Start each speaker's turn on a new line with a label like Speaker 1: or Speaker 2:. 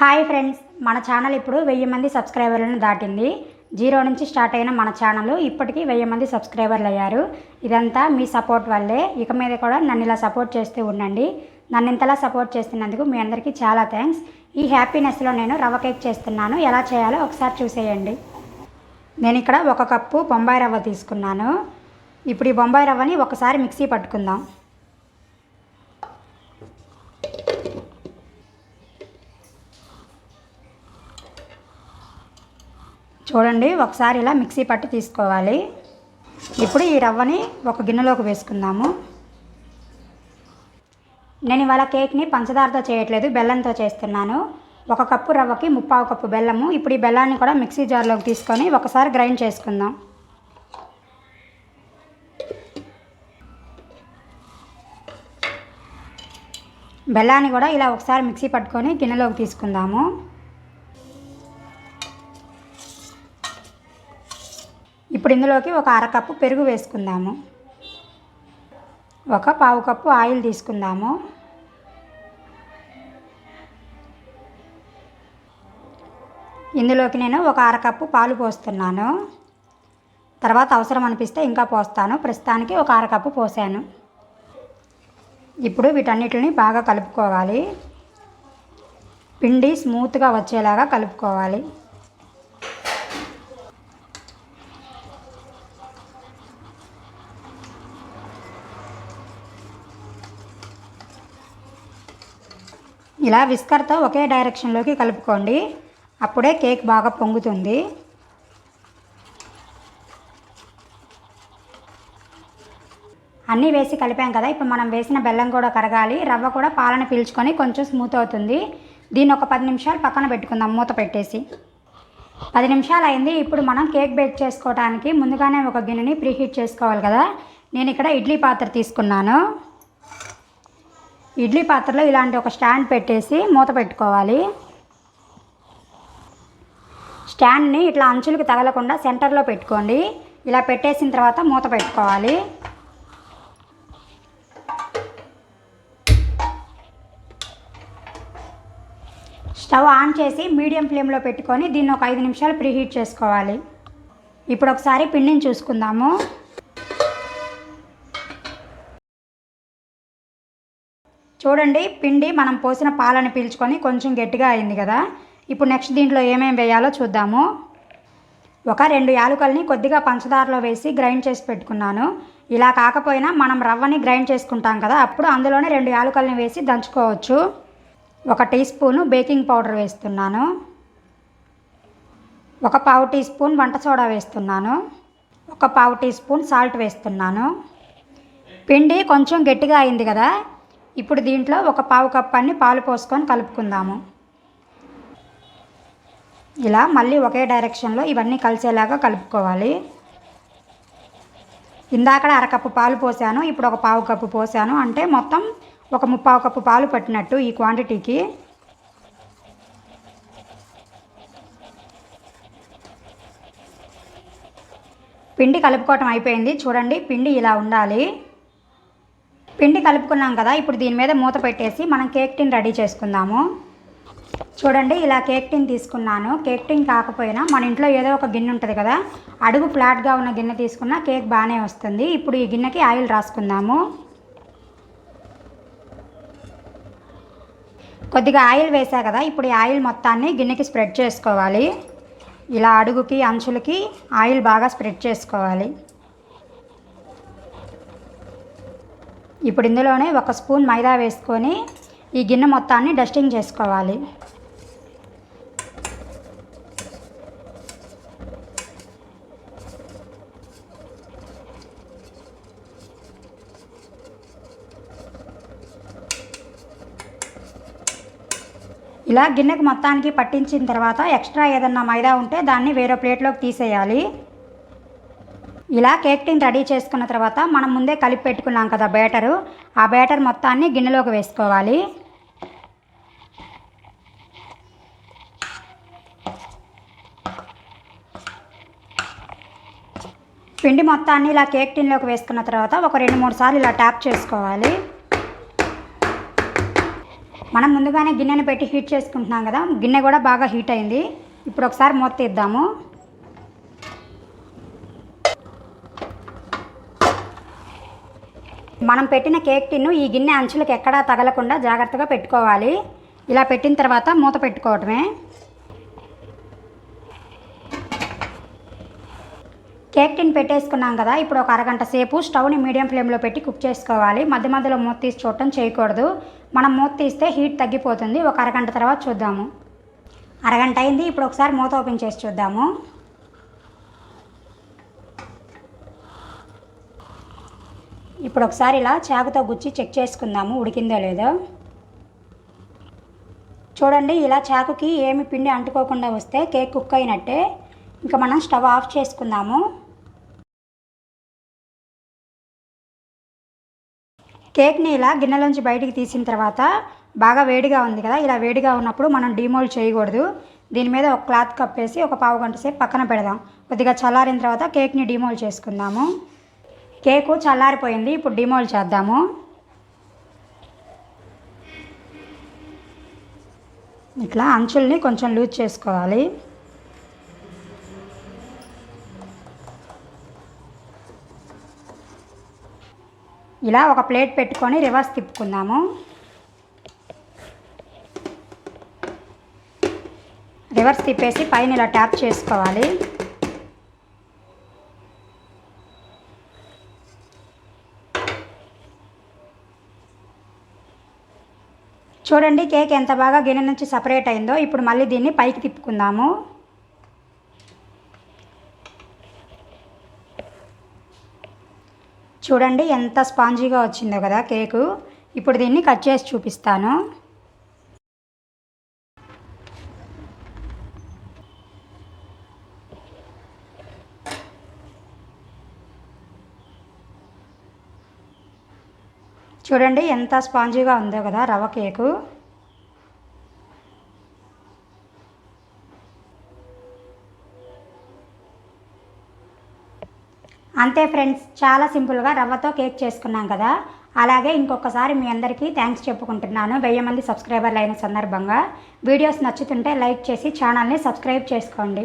Speaker 1: Hi friends మన channel ఇప్పుడు వెయ్యి మంది సబ్స్క్రైబర్లను దాటింది. జీరో నుంచి స్టార్ట్ అయిన మన ఛానల్ ఇప్పటికీ వెయ్యి మంది సబ్స్క్రైబర్లు అయ్యారు. ఇదంతా మీ సపోర్ట్ వల్లే. ఇక మీద కూడా నన్ను ఇలా సపోర్ట్ చేస్తూ ఉండండి. నన్ను ఇంతలా సపోర్ట్ చేస్తున్నందుకు మీ అందరికీ చాలా థ్యాంక్స్. ఈ హ్యాపీనెస్లో నేను రవ్వ కేక్ చేస్తున్నాను. ఎలా చేయాలో ఒకసారి చూసేయండి. నేను ఇక్కడ ఒక కప్పు బొంబాయి రవ్వ తీసుకున్నాను. ఇప్పుడు ఈ బొంబాయి రవ్వని ఒకసారి మిక్సీ పట్టుకుందాం. చూడండి ఒకసారి ఇలా మిక్సీ పట్టి తీసుకోవాలి. ఇప్పుడు ఈ రవ్వని ఒక గిన్నెలోకి వేసుకుందాము. నేను ఇవాళ కేక్ని పంచదారతో చేయట్లేదు బెల్లంతో చేస్తున్నాను. ఒక కప్పు రవ్వకి ముప్పావు కప్పు బెల్లము. ఇప్పుడు ఈ బెల్లాన్ని కూడా మిక్సీ జార్లోకి తీసుకొని ఒకసారి గ్రైండ్ చేసుకుందాం. బెల్లాన్ని కూడా ఇలా ఒకసారి మిక్సీ పట్టుకొని గిన్నెలోకి తీసుకుందాము. ఇప్పుడు ఇందులోకి ఒక అరకప్పు పెరుగు వేసుకుందాము. ఒక పావు కప్పు ఆయిల్ తీసుకుందాము. ఇందులోకి నేను ఒక అరకప్పు పాలు పోస్తున్నాను. తర్వాత అవసరం అనిపిస్తే ఇంకా పోస్తాను. ప్రస్తుతానికి ఒక అరకప్పు పోసాను. ఇప్పుడు వీటన్నిటిని బాగా కలుపుకోవాలి. పిండి స్మూత్గా వచ్చేలాగా కలుపుకోవాలి. ఇలా విస్కర్తో ఒకే డైరెక్షన్లోకి కలుపుకోండి. అప్పుడే కేక్ బాగా పొంగుతుంది. అన్నీ వేసి కలిపాం కదా ఇప్పుడు మనం వేసిన బెల్లం కూడా కరగాలి. రవ్వ కూడా పాలన పీల్చుకొని కొంచెం స్మూత్ అవుతుంది. దీన్ని ఒక పది నిమిషాలు పక్కన పెట్టుకుందాం మూత పెట్టేసి. పది నిమిషాలు అయింది ఇప్పుడు మనం కేక్ బేక్ చేసుకోవడానికి ముందుగానే ఒక గిన్నెని ప్రీహీట్ చేసుకోవాలి కదా. నేను ఇక్కడ ఇడ్లీ పాత్ర తీసుకున్నాను. ఇడ్లీ పాత్రలో ఇలాంటి ఒక స్టాండ్ పెట్టేసి మూత పెట్టుకోవాలి. స్టాండ్ని ఇట్లా అంచులకు తగలకుండా సెంటర్లో పెట్టుకోండి. ఇలా పెట్టేసిన తర్వాత మూత పెట్టుకోవాలి. స్టవ్ ఆన్ చేసి మీడియం ఫ్లేమ్లో పెట్టుకొని దీన్ని ఒక ఐదు నిమిషాలు ప్రీహీట్ చేసుకోవాలి. ఇప్పుడు ఒకసారి పిండిని చూసుకుందాము. చూడండి పిండి మనం పోసిన పాలని పీల్చుకొని కొంచెం గట్టిగా అయింది కదా. ఇప్పుడు నెక్స్ట్ దీంట్లో ఏమేమి వేయాలో చూద్దాము. ఒక రెండు యాలకుల్ని కొద్దిగా పంచదారలో వేసి గ్రైండ్ చేసి పెట్టుకున్నాను. ఇలా కాకపోయినా మనం రవ్వని గ్రైండ్ చేసుకుంటాం కదా అప్పుడు అందులోనే రెండు యాలకుల్ని వేసి దంచుకోవచ్చు. ఒక టీ స్పూను బేకింగ్ పౌడర్ వేస్తున్నాను. ఒక పావు టీ స్పూన్ వంట సోడా వేస్తున్నాను. ఒక పావు టీ స్పూన్ సాల్ట్ వేస్తున్నాను. పిండి కొంచెం గట్టిగా అయింది కదా ఇప్పుడు దీంట్లో ఒక పావు కప్ అన్ని పాలు పోసుకొని కలుపుకుందాము. ఇలా మళ్ళీ ఒకే డైరెక్షన్లో ఇవన్నీ కలిసేలాగా కలుపుకోవాలి. ఇందాక అరకప్పు పాలు పోసాను ఇప్పుడు ఒక పావు కప్పు పోసాను. అంటే మొత్తం ఒక ముప్పావు కప్పు పాలు పట్టినట్టు ఈ క్వాంటిటీకి. పిండి కలుపుకోవటం అయిపోయింది. చూడండి పిండి ఇలా ఉండాలి. పిండి కలుపుకున్నాం కదా ఇప్పుడు దీని మీద మూత పెట్టేసి మనం కేక్ టిన్ రెడీ చేసుకుందాము. చూడండి ఇలా కేక్ టిన్ తీసుకున్నాను. కేక్ టిన్ కాకపోయినా మన ఇంట్లో ఏదో ఒక గిన్నె ఉంటుంది కదా అడుగు ఫ్లాట్గా ఉన్న గిన్నె తీసుకున్నా కేక్ బాగానే వస్తుంది. ఇప్పుడు ఈ గిన్నెకి ఆయిల్ రాసుకుందాము. కొద్దిగా ఆయిల్ వేసా కదా ఇప్పుడు ఈ ఆయిల్ మొత్తాన్ని గిన్నెకి స్ప్రెడ్ చేసుకోవాలి. ఇలా అడుగుకి అంచులకి ఆయిల్ బాగా స్ప్రెడ్ చేసుకోవాలి. ఇప్పుడు ఇందులోనే ఒక స్పూన్ మైదా వేసుకొని ఈ గిన్నె మొత్తాన్ని డస్టింగ్ చేసుకోవాలి. ఇలా గిన్నెకు మొత్తానికి పట్టించిన తర్వాత ఎక్స్ట్రా ఏదన్నా మైదా ఉంటే దాన్ని వేరే ప్లేట్లోకి తీసేయాలి. ఇలా కేక్ రెడీ చేసుకున్న తర్వాత మనం ముందే కలిపి పెట్టుకున్నాం కదా బ్యాటరు. ఆ బ్యాటర్ మొత్తాన్ని గిన్నెలోకి వేసుకోవాలి. పిండి మొత్తాన్ని ఇలా కేక్ టిన్లోకి వేసుకున్న తర్వాత ఒక రెండు మూడు సార్లు ఇలా ట్యాప్ చేసుకోవాలి. మనం ముందుగానే గిన్నెని పెట్టి హీట్ చేసుకుంటున్నాం కదా గిన్నె కూడా బాగా హీట్ అయింది. ఇప్పుడు ఒకసారి మూత తీద్దాము. మనం పెట్టిన కేక్ టిన్ను ఈ గిన్నె అంచులకు ఎక్కడా తగలకుండా జాగ్రత్తగా పెట్టుకోవాలి. ఇలా పెట్టిన తర్వాత మూత పెట్టుకోవటమే. కేక్ టిన్ పెట్టేసుకున్నాం కదా ఇప్పుడు ఒక అరగంట సేపు స్టవ్ని మీడియం ఫ్లేమ్లో పెట్టి కుక్ చేసుకోవాలి. మధ్య మధ్యలో మూత తీసి చూడటం చేయకూడదు. మనం మూత తీస్తే హీట్ తగ్గిపోతుంది. ఒక అరగంట తర్వాత చూద్దాము. అరగంట అయింది. ఇప్పుడు ఒకసారి మూత ఓపెన్ చేసి చూద్దాము. ఇప్పుడు ఒకసారి ఇలా చాకుతో గుచ్చి చెక్ చేసుకుందాము ఉడికిందో లేదో. చూడండి ఇలా చాకుకి ఏమి పిండి అంటుకోకుండా వస్తే కేక్ కుక్ అయినట్టే. ఇంకా మనం స్టవ్ ఆఫ్ చేసుకుందాము. కేక్ని ఇలా గిన్నెలోంచి బయటికి తీసిన తర్వాత బాగా వేడిగా ఉంది కదా ఇలా వేడిగా ఉన్నప్పుడు మనం డిమోల్డ్ చేయకూడదు. దీని మీద ఒక క్లాత్ కప్పేసి ఒక పావు గంట సేపు పక్కన పెడదాం. కొద్దిగా చల్లారిన తర్వాత కేక్ని డిమోల్డ్ చేసుకుందాము. కేకు చల్లారిపోయింది ఇప్పుడు డిమోల్ చేద్దాము. ఇట్లా అంచుల్ని కొంచెం లూజ్ చేసుకోవాలి. ఇలా ఒక ప్లేట్ పెట్టుకొని రివర్స్ తిప్పుకుందాము. రివర్స్ తిప్పేసి పైన ఇలా ట్యాప్ చేసుకోవాలి. చూడండి కేక్ ఎంత బాగా గిన్నె నుంచి సపరేట్ అయిందో. ఇప్పుడు మళ్ళీ దీన్ని పైకి తిప్పుకుందాము. చూడండి ఎంత స్పాంజీగా వచ్చిందో కదా కేకు. ఇప్పుడు దీన్ని కట్ చేసి చూపిస్తాను. చూడండి ఎంత స్పాంజీగా ఉందో కదా రవ్వ కేకు. అంతే ఫ్రెండ్స్ చాలా సింపుల్గా రవ్వతో కేక్ చేసుకున్నాం కదా. అలాగే ఇంకొకసారి మీ అందరికీ థ్యాంక్స్ చెప్పుకుంటున్నాను. వెయ్యి మంది సబ్స్క్రైబర్లు అయిన సందర్భంగా వీడియోస్ నచ్చుతుంటే లైక్ చేసి ఛానల్ని సబ్స్క్రైబ్ చేసుకోండి.